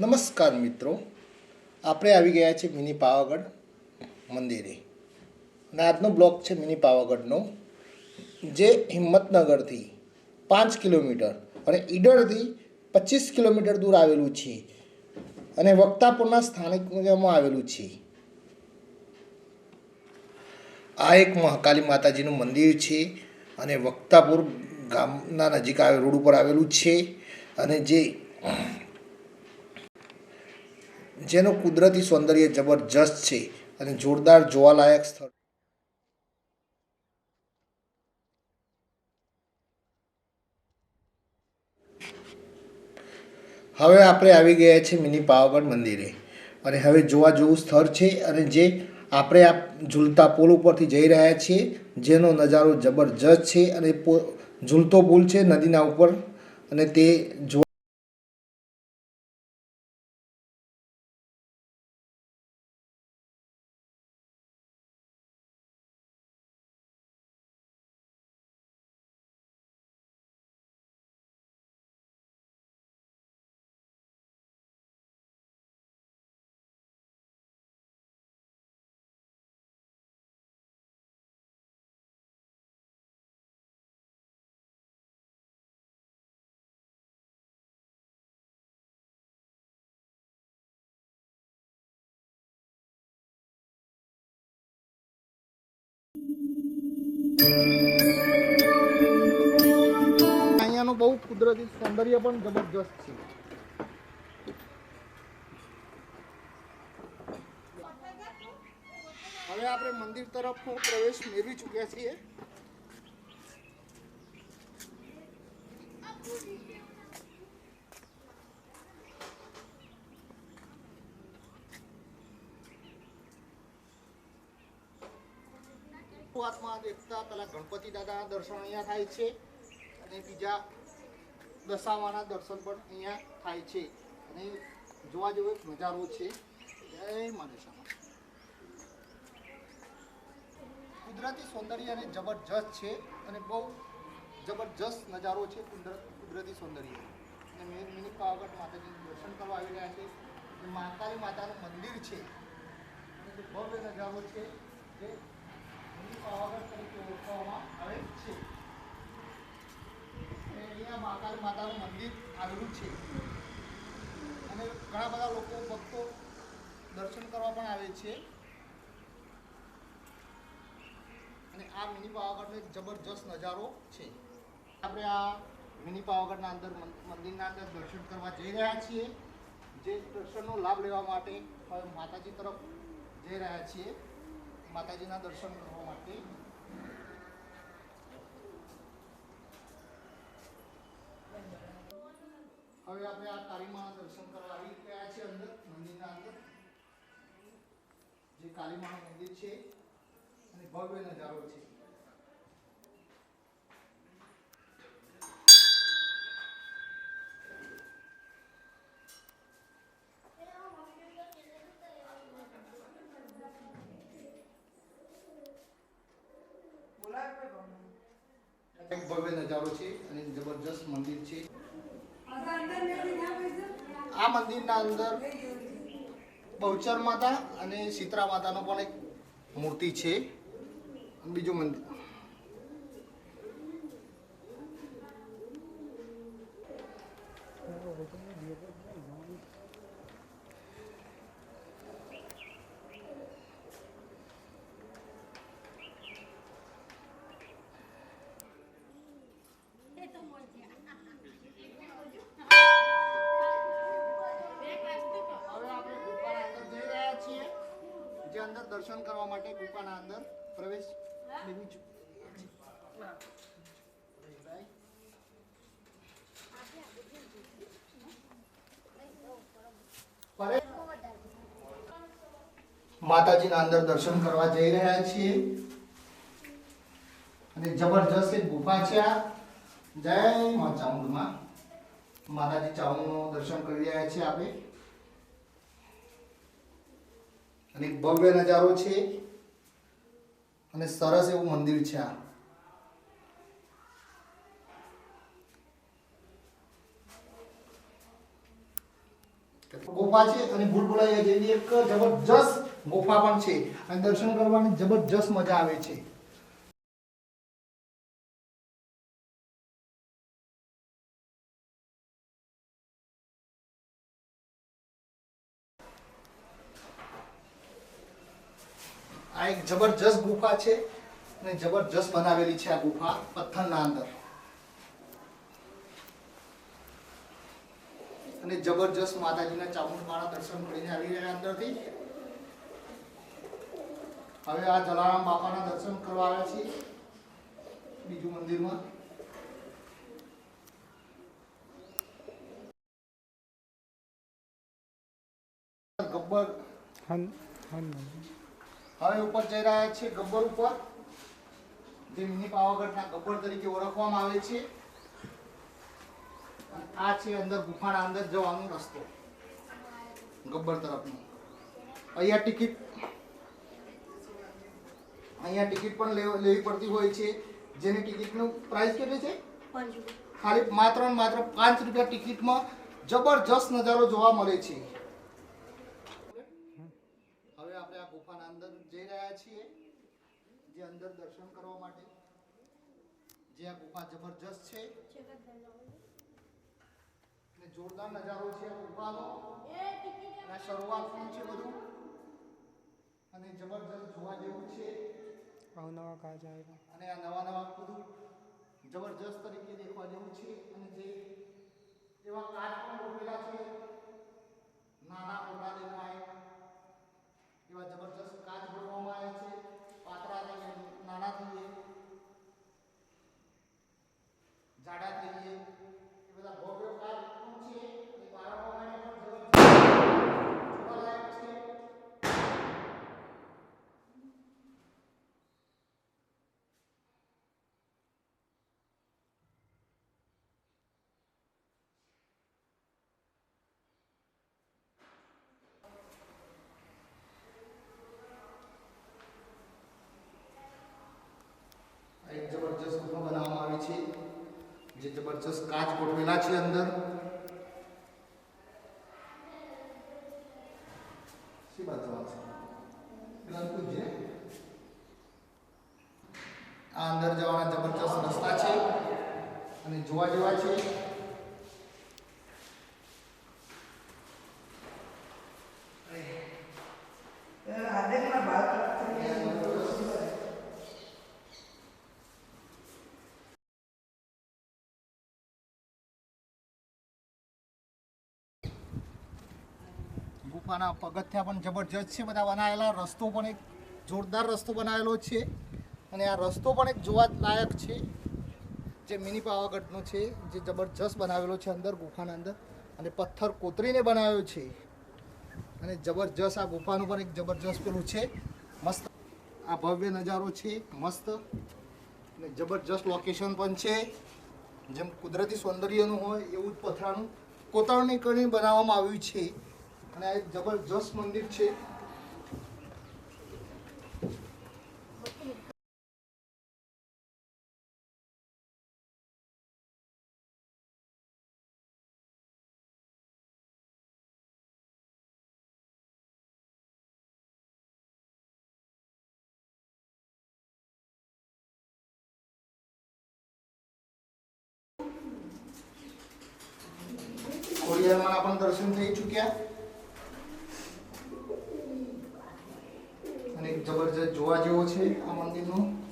નમસ્કાર મિત્રો. આપણે આવી ગયા છે મિની પાવાગઢ મંદિરે. અને આજનો બ્લોક છે મિની પાવાગઢનો, જે હિંમતનગરથી પાંચ કિલોમીટર અને ઈડરથી પચીસ કિલોમીટર દૂર આવેલું છે. અને વક્તાપુરના સ્થાનિકમાં આવેલું છે. આ એક મહાકાલી માતાજીનું મંદિર છે અને વક્તાપુર ગામના નજીક આવે રોડ ઉપર આવેલું છે. અને જે જેનું કુદરતી સૌંદર્ય જબરજસ્ત છે અને જોરદાર જોવાલાયક સ્થળ. હવે આપણે આવી ગયા છે મિની પાવાગઢ મંદિરે અને હવે જોવા જેવું સ્થળ છે અને જે આપણે આ ઝૂલતા પુલ ઉપરથી જઈ રહ્યા છીએ, જેનો નજારો જબરજસ્ત છે અને ઝૂલતો પુલ છે નદીના ઉપર અને તે જોવા અહીંયાનું બહુ કુદરતી સૌંદર્ય પણ જબરજસ્ત છે. હવે આપણે મંદિર તરફ પ્રવેશ મેળવી ચૂક્યા છીએ. પેલા ગણપતિ દાદાના દર્શન અહીંયા થાય છે અને બીજા દશામાના દર્શન પણ અહીંયા થાય છે. અને જોવા જેવો એક નજારો છે. જય માનેશામાં કુદરતી સૌંદર્ય અને જબરજસ્ત છે અને બહુ જબરજસ્ત નજારો છે કુદરત સૌંદર્ય. અને મેં, મિની પાવાગઢ માતાજીનું દર્શન કરવા આવી રહ્યા છે. મહાકાળી માતાનું મંદિર છે. અને જે ભવ્ય નજારો છે. જે પાવાગઢ તરીકે ઓળખવામાં આવે છે અહીંયા મહાકાળી માતાનું મંદિર આવેલું છે અને ઘણા બધા લોકો ભક્તો દર્શન કરવા પણ આવે છે અને આ મિની પાવાગઢનો એક જબરજસ્ત નજારો છે આપણે આ મિની પાવાગઢના અંદર મંદિરના અંદર દર્શન કરવા જઈ રહ્યા છીએ, જે દર્શનનો લાભ લેવા માટે માતાજી તરફ જઈ રહ્યા છીએ માતાજીના દર્શન કરવા હવે આપણે આ કાળીમાના દર્શન કરવા આવી ગયા છે અંદર, મંદિરના અંદર. જે કાલીમાનું મંદિર છે અને ભવ્ય નજારો છે એક ભવ્ય નજારો છે અને જબરજસ્ત મંદિર છે. આ મંદિરના અંદર બહુચર માતા અને શીતળા માતાનો પણ એક મૂર્તિ છે. બીજું મંદિર હવે આપણે ગુફાના અંદર જઈ રહ્યા છીએ જે અંદર દર્શન કરવા માટે ગુફાના અંદર પ્રવેશ લેવી ચૂ- માતાજીના અંદર દર્શન કરવા જઈ રહ્યા છીએ. અને જબરજસ્ત એક ગુફા છે આ. જય મા ચામુંડમાં. માતાજી ચામુંડનું દર્શન કરી રહ્યા છીએ આપણે અને એક ભવ્ય નજારો છે અને સરસ એવું મંદિર છે આ. ગુફા છે અને ભૂલભુલૈયા જેવી એક જબરજસ્ત ગુફા પણ છે. અને દર્શન કરવાની જબરજસ્ત મજા આવે છે. આ એક જબરજસ્ત ગુફા છે અને જબરજસ્ત બનાવેલી છે આ ગુફા પથ્થરના અંદર. અને જબરજસ્ત માતાજીના ચામુંડમાના દર્શન કરીને આવી રહ્યા અંદરથી. હવે આ જલારામ બાપાના દર્શન કરવા આવ્યા છીએ બીજું મંદિરમાં. ગબ્બર. હન હન હવે ઉપર જઈ રહ્યા છે ગબ્બર ઉપર. જે મિની પાવાગઢના ગબ્બર તરીકે ઓળખવામાં આવે છે. આ છે અંદર ગુફાના અંદર જવાનો રસ્તો. ગબ્બર તરફનો. અહીંયા ટિકિટ. અહીંયા ટિકિટ પણ લેવ- પડતી હોય છે. જેની ટિકિટનું પ્રાઇસ કેટલી છે? ખાલી માત્ર ને માત્ર પાંચ રૂપિયા ટિકિટમાં જબરજસ્ત નજારો જોવા મળે છે હવે આપણે આ ગુફાના અંદર જઈ રહ્યા છીએ જે અંદર દર્શન કરવા માટે. જે આ ગુફા જબરજસ્ત છે. ને જોરદાર નજારો છે ગુફાનો. અને શરૂઆતનું છે બધું? અને જબરજસ્ત જોવા જેવું છે. અવનવા કાચ આવ્યા અને આ નવા નવા બધું જબરજસ્ત તરીકે દેખવા જેવું છે. અને જે એવા કાચ પણ ગોઠવેલા છે. નાના મોટા દેખાય. એવા જબરજસ્ત કાચ ભરવામાં આવે છે. પાતળા નાના થઈએ જાડા થઈએ એ બધા ભવ્ય કાચ પણ છે અને બાળકો માટે પણ જબરજસ્ત જોવાલાયક છે આ એક જબરજસ્ત ગુફા બનાવવામાં આવી છે જે જબરજસ્ત કાચ છે અંદર શી વાત છે આ અંદર જવાના જબરજસ્ત રસ્તા છે અને જોવા જેવા છે ગુફાના પગથિયા પણ જબરજસ્ત છે, બધા બનાવેલા રસ્તો પણ એક જોરદાર રસ્તો બનાવેલો છે. અને આ રસ્તો પણ એક જોવા લાયક છે. જે મિની પાવાગઢનો છે, જે જબરજસ્ત બનાવેલો છે અંદર, ગુફાના અંદર. અને પથ્થર કોતરીને બનાવ્યો છે. અને જબરજસ્ત આ ગુફાનું પણ એક જબરજસ્ત પેલું છે. મસ્ત આ ભવ્ય નજારો છે, મસ્ત. અને જબરજસ્ત લોકેશન પણ છે. જેમ કુદરતી સૌંદર્યનું હોય એવું જ પથરાનું કોતરણી કરીને બનાવવામાં આવ્યું છે. અને આ એક જબરજસ્ત મંદિર છે. ખોડિયારમાં પણ દર્શન થઈ ચૂક્યા અને એક જબરજસ્ત જોવા જેવો છે આ મંદિરનો?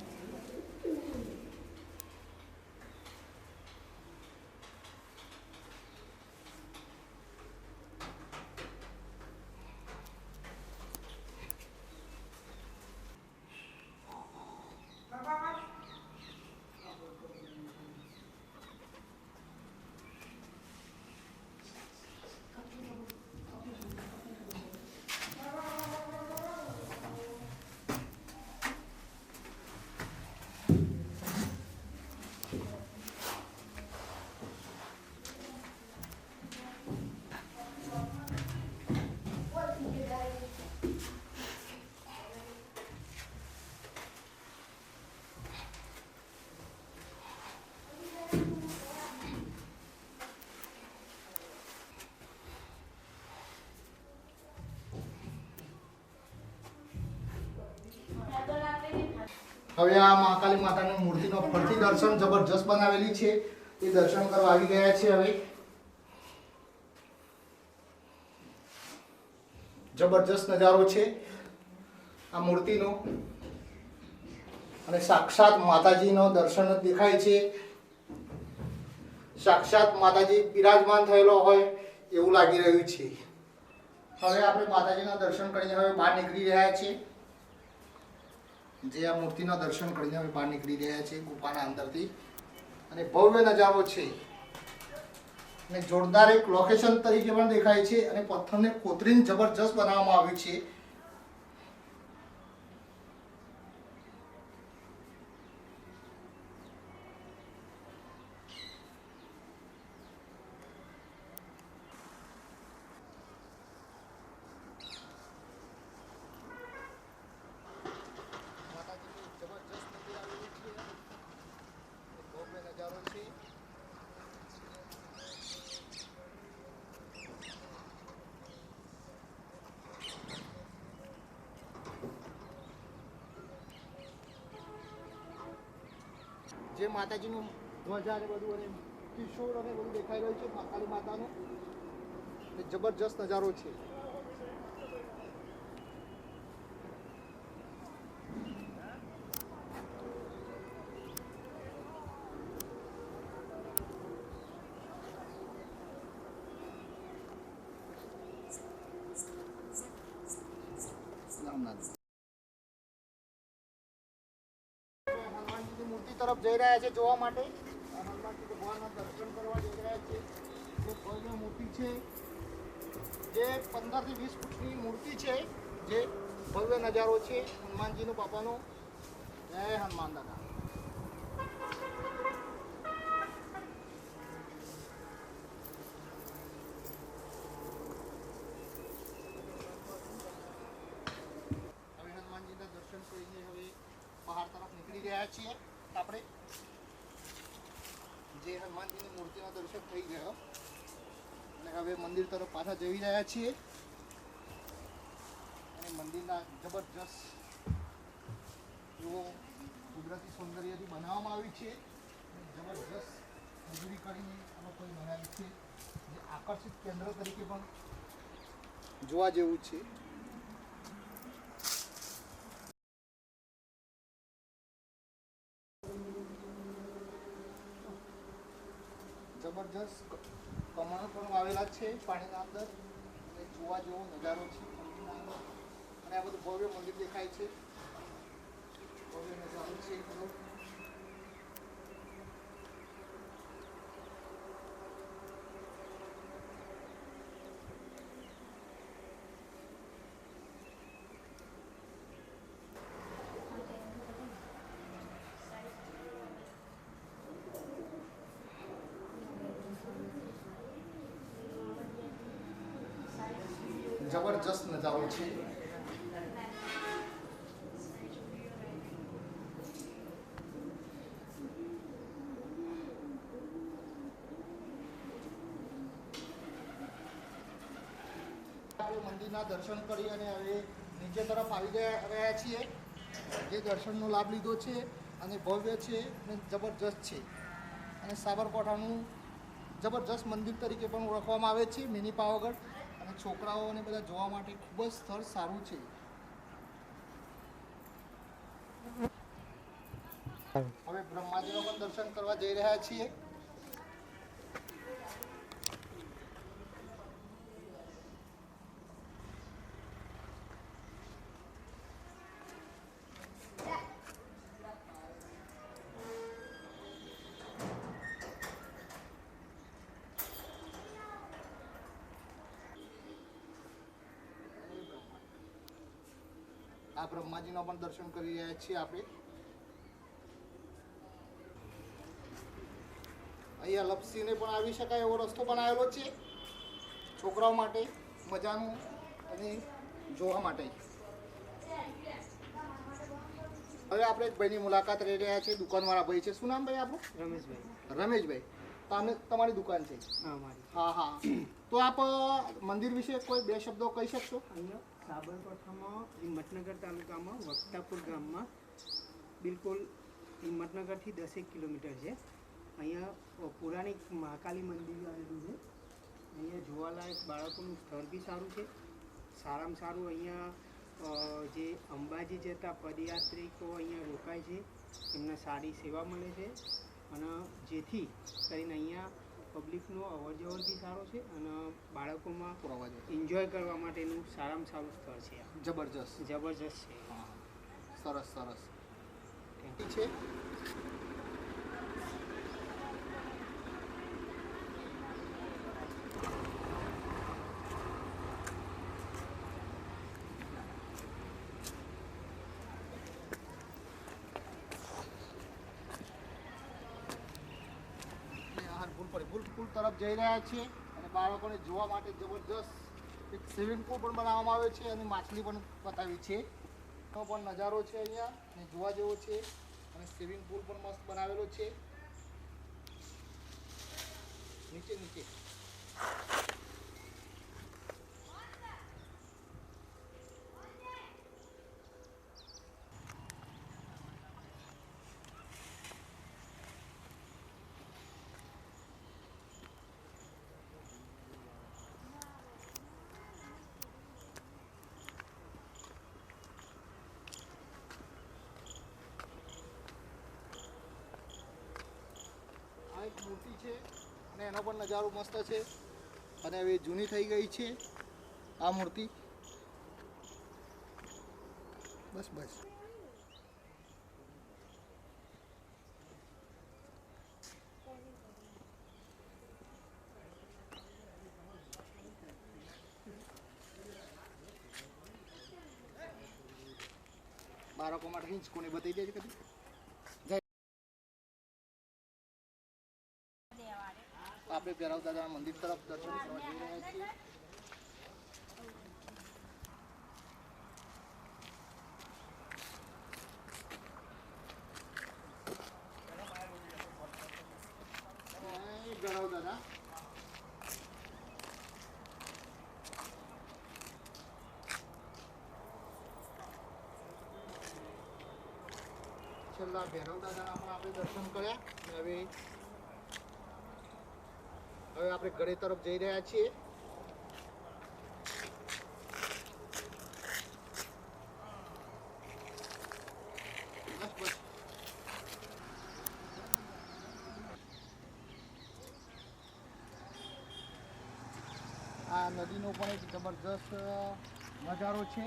હવે આ મહાકાલી માતાની મૂર્તિનો ફરતી દર્શન જબરજસ્ત બનાવેલી છે. એ દર્શન કરવા આવી ગયા છે હવે. જબરજસ્ત નજારો છે આ મૂર્તિનો. અને સાક્ષાત માતાજીનો દર્શન દેખાય છે. સાક્ષાત માતાજી બિરાજમાન થયેલો હોય એવું લાગી રહ્યું છે. હવે આપણે માતાજીના દર્શન કરીને હવે બહાર નીકળી રહ્યા છીએ. જે આ મૂર્તિના દર્શન કરીને અમે બહાર નીકળી રહ્યા છે ગુફાના અંદરથી. અને ભવ્ય નજારો છે. અને જોરદાર એક લોકેશન તરીકે પણ દેખાય છે અને પથ્થરને કોતરીને જબરજસ્ત બનાવવામાં આવ્યું છે. જે માતાજીનું ધ્વજા અને બધું અને કિશોર અને બધું દેખાઈ રહ્યું છે મા કાળી માતાનું. જબરજસ્ત નજારો છે હનુમાનજીની મૂર્તિ તરફ જઈ રહ્યા છે જોવા માટે? હનુમાનજી ભગવાનના દર્શન કરવા જઈ છે જે ભવ્ય મૂર્તિ છે જે પંદરથી વીસ ફૂટની મૂર્તિ છે, જે ભવ્ય નજારો છે, હનુમાનજીનો, બાપાનો. જય હનુમાન દાદા હવે હનુમાનજીના દર્શન કરીને હવે પહાડ તરફ નીકળી રહ્યા છીએ આપણે જે હનુમાનજીની મૂર્તિના દર્શન થઈ ગયા અને હવે મંદિર તરફ પાછા જઈ રહ્યા છીએ. અને મંદિરના જબરજસ્ત એવો કુદરતી સૌંદર્યથી બનાવવામાં આવી છે. જબરજસ્ત મજૂરી કરીને આ લોકોએ બનાવી છે. જે આકર્ષિત કેન્દ્ર તરીકે પણ જોવા જેવું છે. જબરજસ્ત કમળ પણ વાવેલા છે, પાણીના અંદર. અને જોવા જેવો નજારો છે અને આ બધું ભવ્ય મંદિર દેખાય છે. ભવ્ય નજારો છે જબરજસ્ત નજારો છે મંદિરના દર્શન કરી અને હવે નીચે તરફ આવી ગયા રહ્યા છીએ. જે દર્શનનો લાભ લીધો છે અને ભવ્ય છે અને જબરજસ્ત છે. અને સાબરકાંઠાનું જબરજસ્ત મંદિર તરીકે પણ ઓળખવામાં આવે છે. મિની પાવાગઢ. અને છોકરાઓ અને બધા જોવા માટે ખૂબ જ સ્થળ સારું છે. હવે બ્રહ્માજીનો પણ દર્શન કરવા જઈ રહ્યા છીએ. આ બ્રહ્માજીનો પણ દર્શન કરી રહ્યા છીએ આપણે. અહીંયા લપસીને પણ આવી શકાય એવો રસ્તો બનાવેલો છે છોકરાઓ માટે મજાનું અને જોવા માટે. હવે આપણે એક ભાઈની મુલાકાત લઈ રહ્યા છીએ દુકાનવાળા ભાઈ છે. શું નામ ભાઈ આપણું? રમેશભાઈ. રમેશભાઈ. તો આમે તમારી દુકાન છે. હા હા હા. તો આપ મંદિર વિશે કોઈ બે શબ્દો કહી શકશો? સાબરકાંઠામાં હિંમતનગર તાલુકામાં, વક્તાપુર ગામમાં, બિલકુલ હિંમતનગરથી દસેક કિલોમીટર છે. અહીંયા પૌરાણિક મહાકાલી મંદિર આવેલું છે. અહીંયા જોવાલાયક બાળકોનું સ્થળ બી સારું છે. સારામાં સારું અહીંયા જે અંબાજી જતા પદયાત્રિકો અહીંયા રોકાય છે. એમને સારી સેવા મળે છે. અને જેથી કરીને અહીંયા પબ્લિકનો અવર જવર બી સારો છે અને બાળકોમાં એન્જોય કરવા માટેનું સારામાં સારું સ્થળ છે આ. જબરજસ્ત. જબરજસ્ત છે. સરસ સરસ. ઠીક છે. તરફ જઈ રહ્યા છીએ અને બાળકોને જોવા માટે જબરજસ્ત એક સ્વિમિંગ પુલ પણ બનાવવામાં આવ્યો છે અને માછલી પણ બતાવી છે. નો પણ નજારો છે અહીંયા અને જોવા જેવો છે અને સ્વિમિંગ પુલ પણ મસ્ત બનાવેલો છે. નીચે નીચે. એક મૂર્તિ છે અને એનો પણ નજારો મસ્ત છે અને હવે જૂની થઈ ગઈ છે આ મૂર્તિ. બસ બસ. બાળકો માટે હિંચકોને બતાવી દેજો કદી. આપણે હતા મંદિર તરફ દર્શન કરવા જઈ રહ્યા છીએ. દાદા છેલ્લા ભેરવ દાદાના પણ આપણે દર્શન કર્યા. હવે હવે આપણે ઘરે તરફ જઈ રહ્યા છીએ. આ નદીનો પણ એક જબરજસ્ત નજારો છે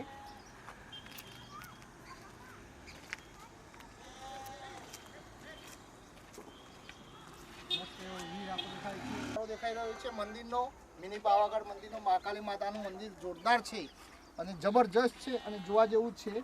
મસ્ત એવો view આપણો દેખાય છે. સારો દેખાઈ રહ્યો છે મંદિરનો, મિની પાવાગઢ મંદિરનો મહાકાળી માતાનું મંદિર જોરદાર છે અને જબરજસ્ત છે અને જોવા જેવું છે